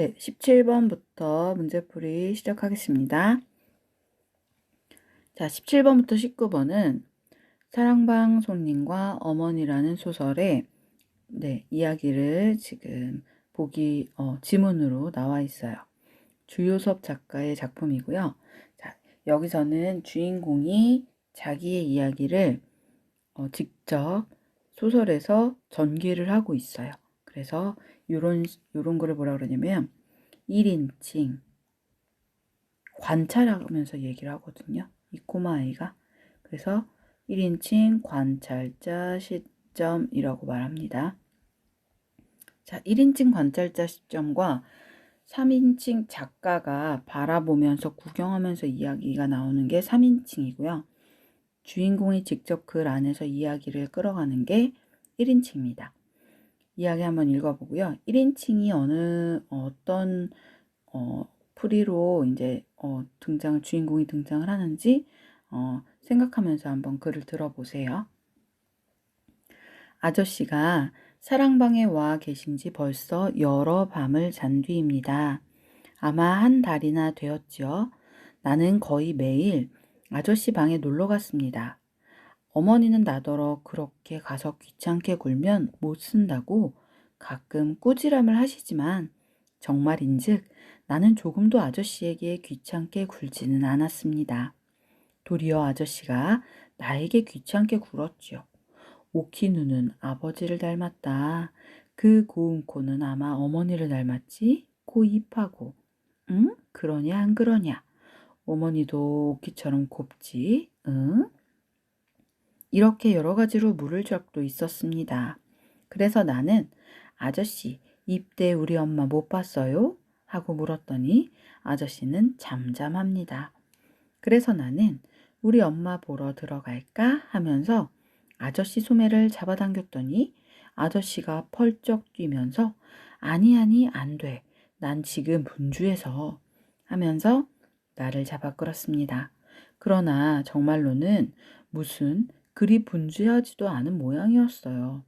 네, 17번부터 문제풀이 시작하겠습니다. 자, 17번부터 19번은 사랑방 손님과 어머니라는 소설의 네, 이야기를 지금 보기 어, 지문으로 나와 있어요. 주요섭 작가의 작품이고요. 자, 여기서는 주인공이 자기의 이야기를 어, 직접 소설에서 전개를 하고 있어요. 그래서 요런 요런 거를 뭐라 그러냐면 1인칭 관찰하면서 얘기를 하거든요. 이 꼬마 아이가. 그래서 1인칭 관찰자 시점이라고 말합니다. 자, 1인칭 관찰자 시점과 3인칭 작가가 바라보면서 구경하면서 이야기가 나오는 게 3인칭이고요. 주인공이 직접 글 안에서 이야기를 끌어가는 게 1인칭입니다. 이야기 한번 읽어보고요. 1인칭이 어느 어떤 어, 풀이로 이제 어, 등장 주인공이 등장을 하는지 어, 생각하면서 한번 글을 들어보세요. 아저씨가 사랑방에 와 계신 지 벌써 여러 밤을 잔 뒤입니다. 아마 한 달이나 되었지요. 나는 거의 매일 아저씨 방에 놀러 갔습니다. 어머니는 나더러 그렇게 가서 귀찮게 굴면 못 쓴다고 가끔 꾸지람을 하시지만 정말인즉 나는 조금도 아저씨에게 귀찮게 굴지는 않았습니다. 도리어 아저씨가 나에게 귀찮게 굴었지요. 오키누는 아버지를 닮았다. 그 고운 코는 아마 어머니를 닮았지? 코 입하고. 응? 그러냐 안 그러냐? 어머니도 오키처럼 곱지? 응? 이렇게 여러 가지로 물을 적도 있었습니다. 그래서 나는 아저씨, 입대 우리 엄마 못 봤어요? 하고 물었더니 아저씨는 잠잠합니다. 그래서 나는 우리 엄마 보러 들어갈까 하면서 아저씨 소매를 잡아당겼더니 아저씨가 펄쩍 뛰면서 아니 아니 안 돼. 난 지금 분주해서 하면서 나를 잡아 끌었습니다. 그러나 정말로는 무슨 그리 분주하지도 않은 모양이었어요.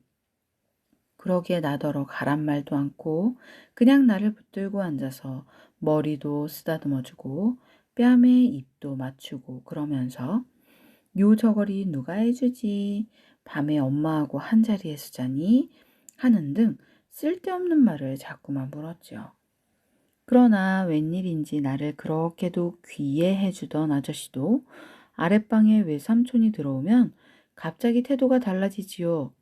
그러기에 나더러 가란 말도 않고 그냥 나를 붙들고 앉아서 머리도 쓰다듬어주고 뺨에 입도 맞추고 그러면서 요 저거리 누가 해주지 밤에 엄마하고 한 자리에서 자니 하는 등 쓸데없는 말을 자꾸만 물었죠. 그러나 웬일인지 나를 그렇게도 귀해해주던 아저씨도 아랫방에 외삼촌이 들어오면 갑자기 태도가 달라지지요.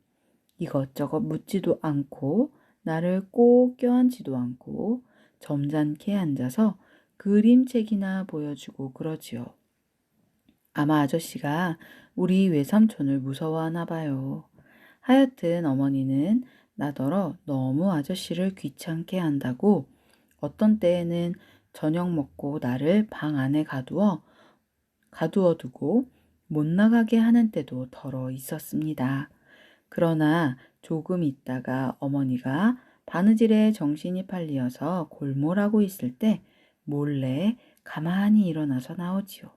이것저것 묻지도 않고 나를 꼭 껴안지도 않고 점잖게 앉아서 그림책이나 보여주고 그러지요. 아마 아저씨가 우리 외삼촌을 무서워하나 봐요. 하여튼 어머니는 나더러 너무 아저씨를 귀찮게 한다고 어떤 때에는 저녁 먹고 나를 방 안에 가두어 가두어 두고 못 나가게 하는 때도 덜어 있었습니다. 그러나 조금 있다가 어머니가 바느질에 정신이 팔리어서 골몰하고 있을 때 몰래 가만히 일어나서 나오지요.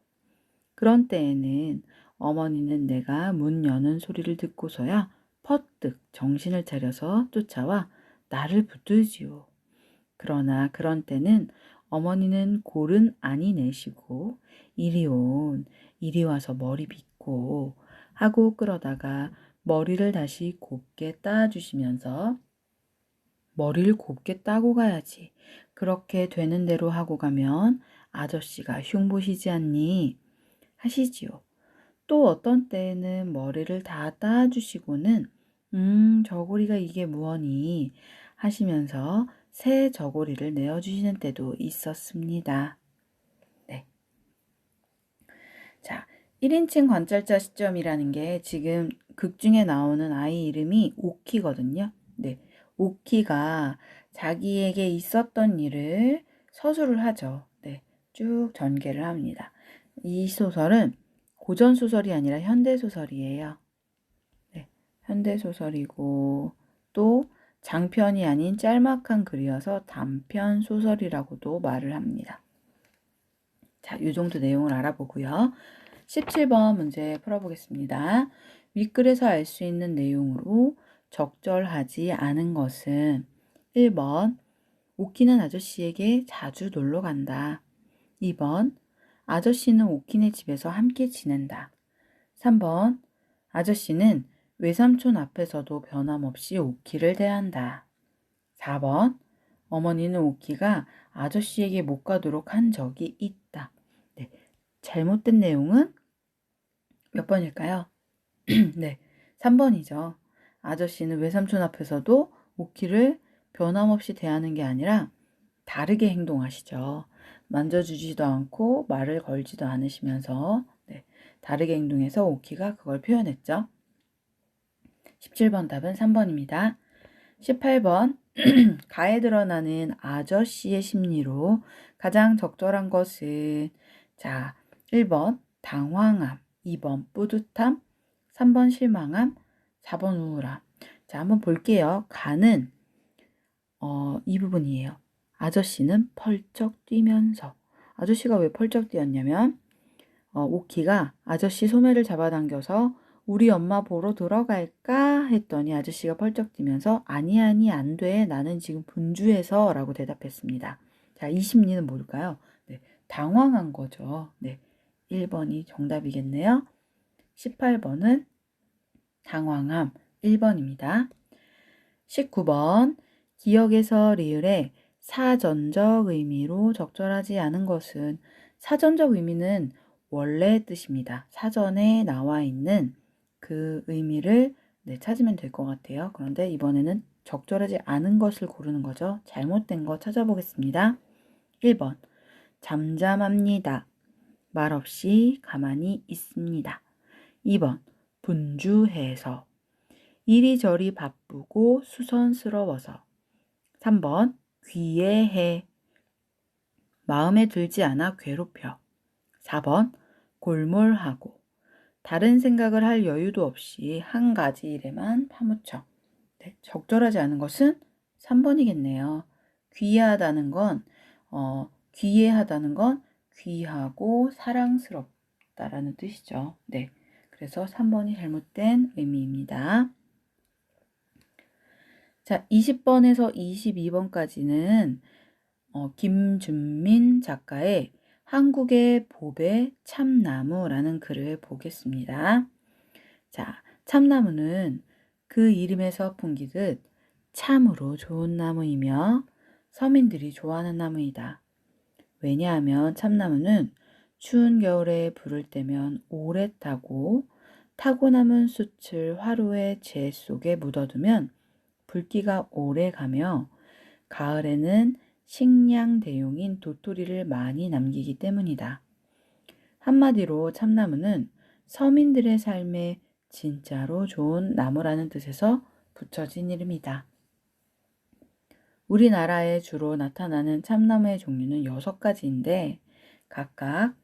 그런 때에는 어머니는 내가 문 여는 소리를 듣고서야 퍼뜩 정신을 차려서 쫓아와 나를 붙들지요. 그러나 그런 때는 어머니는 골은 아니 내시고 이리 온, 이리 와서 머리 빗고 하고 끌어다가 머리를 다시 곱게 따주시면서 머리를 곱게 따고 가야지. 그렇게 되는 대로 하고 가면 아저씨가 흉보시지 않니? 하시지요. 또 어떤 때에는 머리를 다 따주시고는 음, 저고리가 이게 무언니 하시면서 새 저고리를 내어주시는 때도 있었습니다. 네. 자, 1인칭 관찰자 시점이라는 게 지금 극 중에 나오는 아이 이름이 오키거든요. 네. 오키가 자기에게 있었던 일을 서술을 하죠. 네. 쭉 전개를 합니다. 이 소설은 고전 소설이 아니라 현대 소설이에요. 네. 현대 소설이고 또 장편이 아닌 짤막한 글이어서 단편 소설이라고도 말을 합니다. 자, 이 정도 내용을 알아보고요. 17번 문제 풀어보겠습니다. 윗글에서 알 수 있는 내용으로 적절하지 않은 것은 1번 오키는 아저씨에게 자주 놀러 간다. 2번. 아저씨는 오키네 집에서 함께 지낸다. 3번. 아저씨는 외삼촌 앞에서도 변함없이 오키를 대한다. 4번. 어머니는 오키가 아저씨에게 못 가도록 한 적이 있다. 네. 잘못된 내용은 몇 번일까요? 네. 3번이죠. 아저씨는 외삼촌 앞에서도 오키를 변함없이 대하는 게 아니라 다르게 행동하시죠. 만져주지도 않고 말을 걸지도 않으시면서 네, 다르게 행동해서 오키가 그걸 표현했죠. 17번 답은 3번입니다. 18번 가에 드러나는 아저씨의 심리로 가장 적절한 것은 자 1번 당황함 2번 뿌듯함 3번 실망함 4번 우울함 자 한번 볼게요. 가는 어, 이 부분이에요. 아저씨는 펄쩍 뛰면서 아저씨가 왜 펄쩍 뛰었냐면 어, 오키가 아저씨 소매를 잡아당겨서 우리 엄마 보러 들어갈까 했더니 아저씨가 펄쩍 뛰면서 아니 아니 안 돼. 나는 지금 분주해서 라고 대답했습니다. 자, 이 심리는 뭘까요? 네, 당황한 거죠. 네. 1번이 정답이겠네요. 18번은 당황함 1번입니다. 19번 기억에서 리을의 사전적 의미로 적절하지 않은 것은 사전적 의미는 원래 뜻입니다. 사전에 나와 있는 그 의미를 네, 찾으면 될 것 같아요. 그런데 이번에는 적절하지 않은 것을 고르는 거죠. 잘못된 거 찾아보겠습니다. 1번 잠잠합니다. 말없이 가만히 있습니다. 2번 분주해서 이리저리 바쁘고 수선스러워서 3번 귀해해 마음에 들지 않아 괴롭혀 4번 골몰하고 다른 생각을 할 여유도 없이 한 가지 일에만 파묻혀 네, 적절하지 않은 것은 3번이겠네요. 귀하다는 건 어, 귀해하다는 건 귀하고 사랑스럽다라는 뜻이죠. 네. 그래서 3번이 잘못된 의미입니다. 자, 20번에서 22번까지는 어, 김준민 작가의 한국의 보배 참나무라는 글을 보겠습니다. 자, 참나무는 그 이름에서 풍기듯 참으로 좋은 나무이며 서민들이 좋아하는 나무이다. 왜냐하면 참나무는 추운 겨울에 불을 때면 오래 타고 타고 남은 숯을 화로의 재 속에 묻어두면 불기가 오래 가며 가을에는 식량 대용인 도토리를 많이 남기기 때문이다. 한마디로 참나무는 서민들의 삶에 진짜로 좋은 나무라는 뜻에서 붙여진 이름이다. 우리나라에 주로 나타나는 참나무의 종류는 여섯 가지인데 각각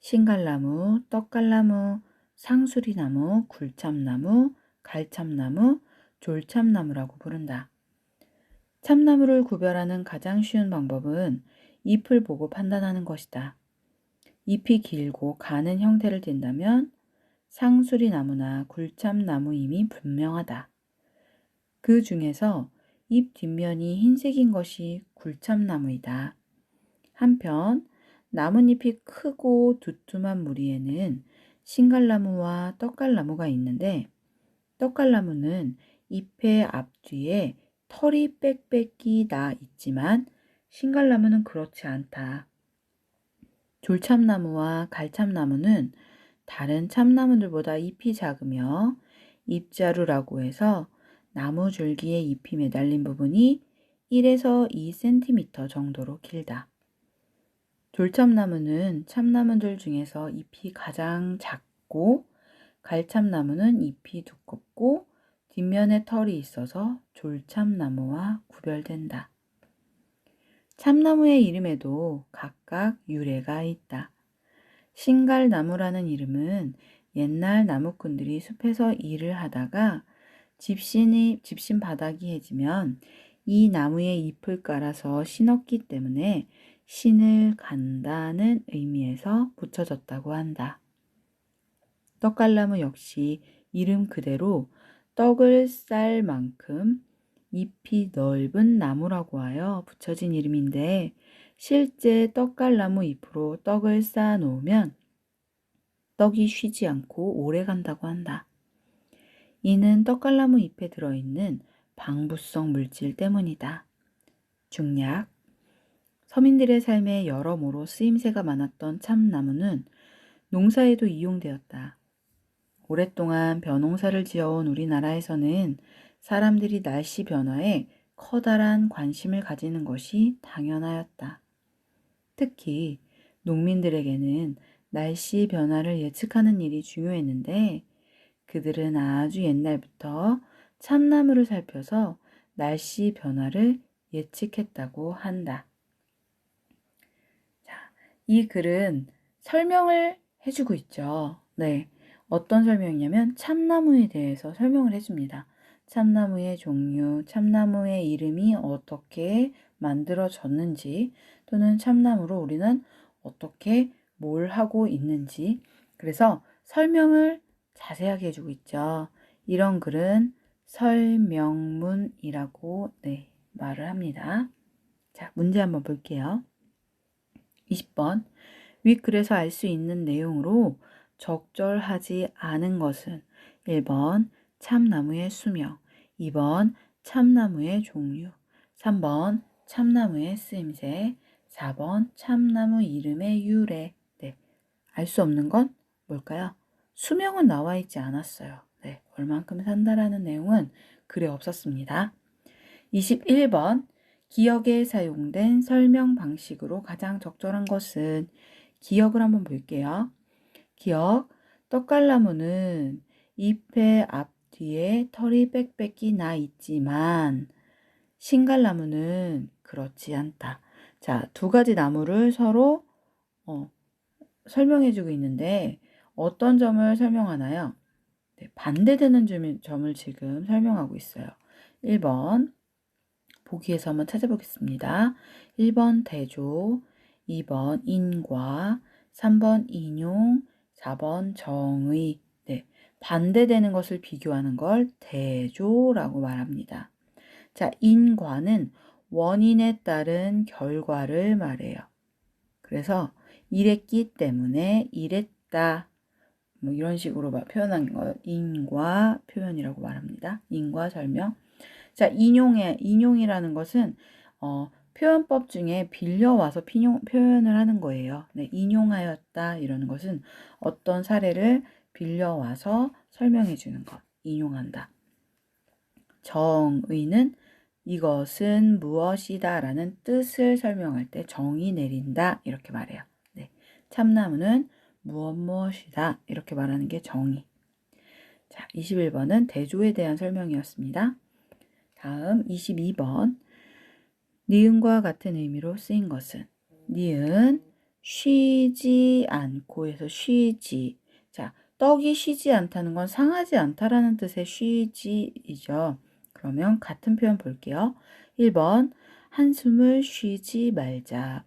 신갈나무, 떡갈나무, 상수리나무, 굴참나무, 갈참나무, 졸참나무라고 부른다. 참나무를 구별하는 가장 쉬운 방법은 잎을 보고 판단하는 것이다. 잎이 길고 가는 형태를 띈다면 상수리 나무나 굴참나무임이 분명하다. 그 중에서 잎 뒷면이 흰색인 것이 굴참나무이다. 한편 나뭇잎이 크고 두툼한 무리에는 신갈나무와 떡갈나무가 있는데 떡갈나무는 잎의 앞뒤에 털이 빽빽이 나 있지만 신갈나무는 그렇지 않다. 졸참나무와 갈참나무는 다른 참나무들보다 잎이 작으며 잎자루라고 해서 나무 줄기에 잎이 매달린 부분이 1에서 2cm 정도로 길다. 졸참나무는 참나무들 중에서 잎이 가장 작고 갈참나무는 잎이 두껍고 뒷면에 털이 있어서 졸참나무와 구별된다. 참나무의 이름에도 각각 유래가 있다. 신갈나무라는 이름은 옛날 나무꾼들이 숲에서 일을 하다가 집신이, 집신 바닥이 해지면 이 나무에 잎을 깔아서 신었기 때문에 신을 간다는 의미에서 붙여졌다고 한다. 떡갈나무 역시 이름 그대로 떡을 쌀 만큼 잎이 넓은 나무라고 하여 붙여진 이름인데 실제 떡갈나무 잎으로 떡을 쌓아 놓으면 떡이 쉬지 않고 오래 간다고 한다. 이는 떡갈나무 잎에 들어있는 방부성 물질 때문이다. 중략 서민들의 삶에 여러모로 쓰임새가 많았던 참나무는 농사에도 이용되었다. 오랫동안 벼농사를 지어온 우리나라에서는 사람들이 날씨 변화에 커다란 관심을 가지는 것이 당연하였다. 특히 농민들에게는 날씨 변화를 예측하는 일이 중요했는데 그들은 아주 옛날부터 참나무를 살펴서 날씨 변화를 예측했다고 한다. 자, 이 글은 설명을 해주고 있죠. 네. 어떤 설명이냐면 참나무에 대해서 설명을 해줍니다. 참나무의 종류, 참나무의 이름이 어떻게 만들어졌는지, 또는 참나무로 우리는 어떻게 뭘 하고 있는지, 그래서 설명을 자세하게 해주고 있죠. 이런 글은 설명문이라고 네, 말을 합니다. 자, 문제 한번 볼게요. 20번. 윗 글에서 알 수 있는 내용으로 적절하지 않은 것은 1번 참나무의 수명, 2번 참나무의 종류, 3번 참나무의 쓰임새, 4번 참나무 이름의 유래. 네. 알 수 없는 건 뭘까요? 수명은 나와 있지 않았어요. 네. 얼만큼 산다라는 내용은 글에 없었습니다. 21번 기억에 사용된 설명 방식으로 가장 적절한 것은 기억을 한번 볼게요. 기억, 떡갈나무는 잎의 앞뒤에 털이 빽빽이 나 있지만 신갈나무는 그렇지 않다. 자, 두 가지 나무를 서로 어, 설명해주고 있는데 어떤 점을 설명하나요? 네, 반대되는 점, 점을 지금 설명하고 있어요. 1번 보기에서 한번 찾아보겠습니다. 1번 대조, 2번 인과, 3번 인용, 4번 정의. 네. 반대되는 것을 비교하는 걸 대조라고 말합니다. 자, 인과는 원인에 따른 결과를 말해요. 그래서 이랬기 때문에 이랬다. 뭐 이런 식으로 표현한 걸 인과 표현이라고 말합니다. 인과 설명. 자, 인용의 인용이라는 것은 어, 표현법 중에 빌려와서 피용, 표현을 하는 거예요. 네, 인용하였다 이러는 것은 어떤 사례를 빌려와서 설명해 주는 것, 인용한다. 정의는 이것은 무엇이다 라는 뜻을 설명할 때 정의 내린다 이렇게 말해요. 네, 참나무는 무엇 무엇이다 이렇게 말하는 게 정의. 자, 21번은 대조에 대한 설명이었습니다. 다음 22번 니은과 같은 의미로 쓰인 것은 니은 쉬지 않고에서 쉬지 자 떡이 쉬지 않다는 건 상하지 않다라는 뜻의 쉬지이죠. 그러면 같은 표현 볼게요. 1번 한숨을 쉬지 말자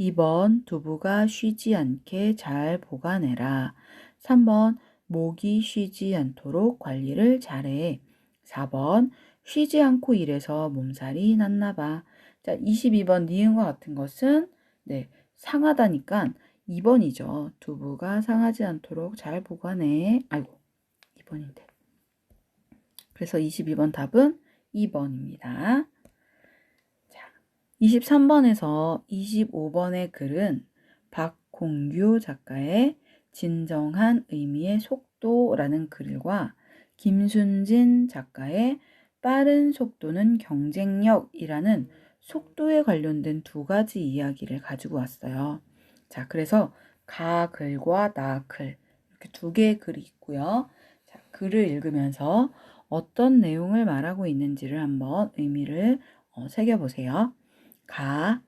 2번 두부가 쉬지 않게 잘 보관해라 3번 목이 쉬지 않도록 관리를 잘해 4번 쉬지 않고 일해서 몸살이 났나 봐. 자, 22번 니은과 같은 것은 네, 상하다니까 2번이죠. 두부가 상하지 않도록 잘 보관해. 아이고, 2번인데. 그래서 22번 답은 2번입니다. 자, 23번에서 25번의 글은 박공규 작가의 진정한 의미의 속도라는 글과 김순진 작가의 빠른 속도는 경쟁력이라는 속도에 관련된 두 가지 이야기를 가지고 왔어요. 자, 그래서 가 글과 나 글 이렇게 두 개의 글이 있고요. 자, 글을 읽으면서 어떤 내용을 말하고 있는지를 한번 의미를 어, 새겨보세요. 가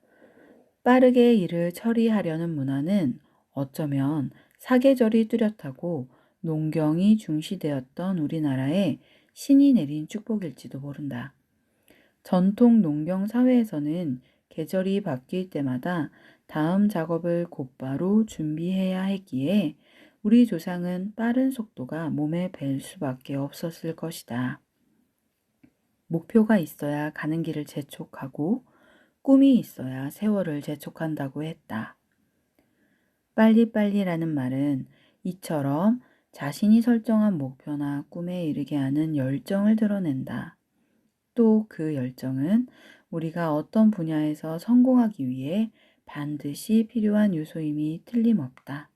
빠르게 일을 처리하려는 문화는 어쩌면 사계절이 뚜렷하고 농경이 중시되었던 우리나라에 신이 내린 축복일지도 모른다. 전통 농경 사회에서는 계절이 바뀔 때마다 다음 작업을 곧바로 준비해야 했기에 우리 조상은 빠른 속도가 몸에 뵐 수밖에 없었을 것이다. 목표가 있어야 가는 길을 재촉하고 꿈이 있어야 세월을 재촉한다고 했다. 빨리빨리라는 말은 이처럼 자신이 설정한 목표나 꿈에 이르게 하는 열정을 드러낸다. 또 그 열정은 우리가 어떤 분야에서 성공하기 위해 반드시 필요한 요소임이 틀림없다.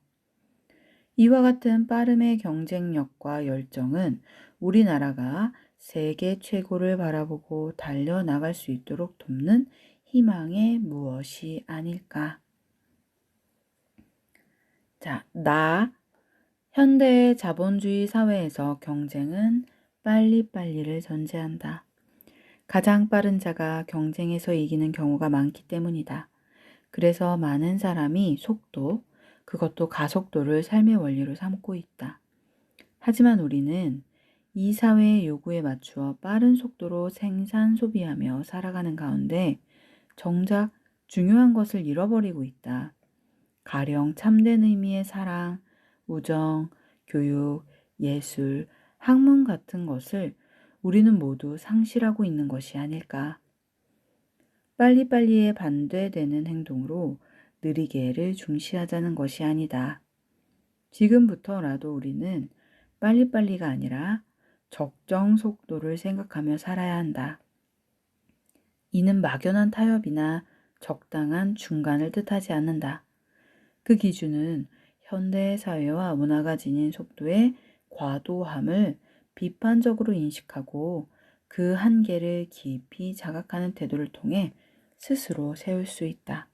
이와 같은 빠름의 경쟁력과 열정은 우리나라가 세계 최고를 바라보고 달려나갈 수 있도록 돕는 희망의 무엇이 아닐까. 자, 나. 현대의 자본주의 사회에서 경쟁은 빨리빨리를 전제한다. 가장 빠른 자가 경쟁에서 이기는 경우가 많기 때문이다. 그래서 많은 사람이 속도, 그것도 가속도를 삶의 원리로 삼고 있다. 하지만 우리는 이 사회의 요구에 맞추어 빠른 속도로 생산 소비하며 살아가는 가운데 정작 중요한 것을 잃어버리고 있다. 가령 참된 의미의 사랑, 우정, 교육, 예술, 학문 같은 것을 우리는 모두 상실하고 있는 것이 아닐까. 빨리빨리에 반대되는 행동으로 느리게를 중시하자는 것이 아니다. 지금부터라도 우리는 빨리빨리가 아니라 적정 속도를 생각하며 살아야 한다. 이는 막연한 타협이나 적당한 중간을 뜻하지 않는다. 그 기준은 현대 사회와 문화가 지닌 속도의 과도함을 비판적으로 인식하고 그 한계를 깊이 자각하는 태도를 통해 스스로 세울 수 있다.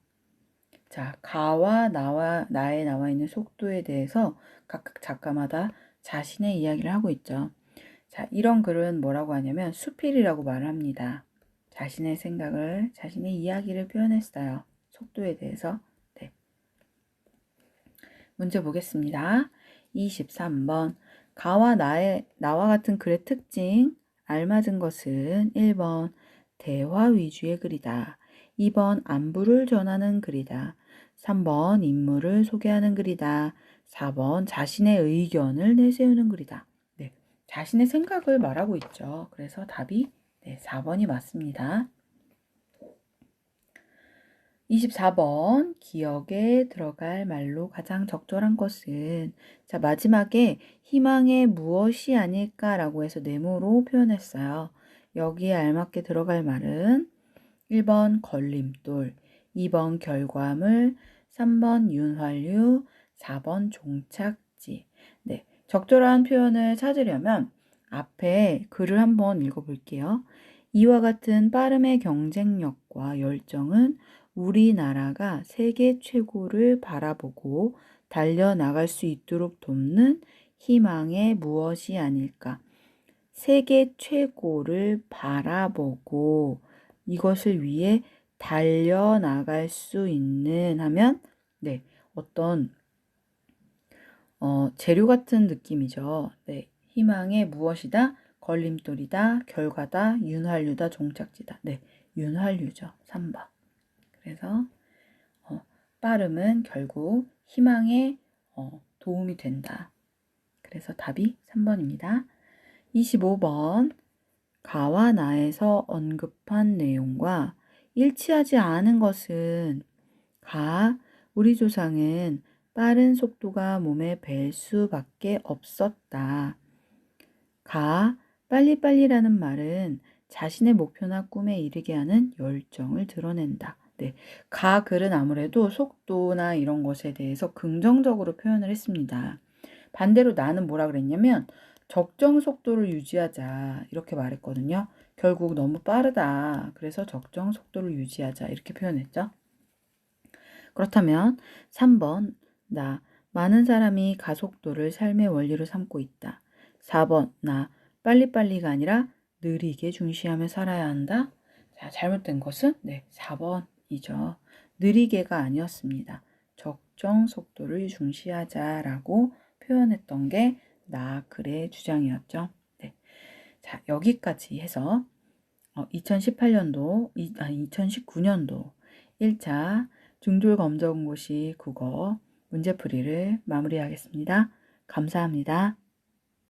자, 가와 나와 나에 나와 있는 속도에 대해서 각각 작가마다 자신의 이야기를 하고 있죠. 자, 이런 글은 뭐라고 하냐면 수필이라고 말을 합니다. 자신의 생각을, 자신의 이야기를 표현했어요. 속도에 대해서. 네. 문제 보겠습니다. 23번. 가와 나의, 나와 같은 글의 특징, 알맞은 것은 1번, 대화 위주의 글이다. 2번, 안부를 전하는 글이다. 3번, 인물을 소개하는 글이다. 4번, 자신의 의견을 내세우는 글이다. 네. 자신의 생각을 말하고 있죠. 그래서 답이 네, 4번이 맞습니다. 24번 기억에 들어갈 말로 가장 적절한 것은 자 마지막에 희망의 무엇이 아닐까라고 해서 네모로 표현했어요. 여기에 알맞게 들어갈 말은 1번 걸림돌, 2번 결과물, 3번 윤활유, 4번 종착지. 네, 적절한 표현을 찾으려면 앞에 글을 한번 읽어볼게요. 이와 같은 빠름의 경쟁력과 열정은 우리나라가 세계 최고를 바라보고 달려나갈 수 있도록 돕는 희망의 무엇이 아닐까. 세계 최고를 바라보고 이것을 위해 달려나갈 수 있는 하면 네 어떤 어, 재료 같은 느낌이죠. 네 희망의 무엇이다 걸림돌이다 결과다 윤활유다 종착지다. 네 윤활유죠. 3번. 그래서 어, 빠름은 결국 희망에 어, 도움이 된다. 그래서 답이 3번입니다. 25번 가와 나에서 언급한 내용과 일치하지 않은 것은 가 우리 조상은 빠른 속도가 몸에 뵐 수밖에 없었다. 가 빨리빨리라는 말은 자신의 목표나 꿈에 이르게 하는 열정을 드러낸다. 네. 가 글은 아무래도 속도나 이런 것에 대해서 긍정적으로 표현을 했습니다. 반대로 나는 뭐라 그랬냐면 적정 속도를 유지하자 이렇게 말했거든요. 결국 너무 빠르다. 그래서 적정 속도를 유지하자 이렇게 표현했죠. 그렇다면 3번 나 많은 사람이 가속도를 삶의 원리로 삼고 있다. 4번 나 빨리빨리가 아니라 느리게 중시하며 살아야 한다. 자, 잘못된 것은 네, 4번 이죠. 느리게가 아니었습니다. 적정 속도를 중시하자라고 표현했던 게 나 글의 주장이었죠. 네. 자, 여기까지 해서 2018년도, 아, 2019년도 1차 중졸 검정고시 국어 문제풀이를 마무리하겠습니다. 감사합니다.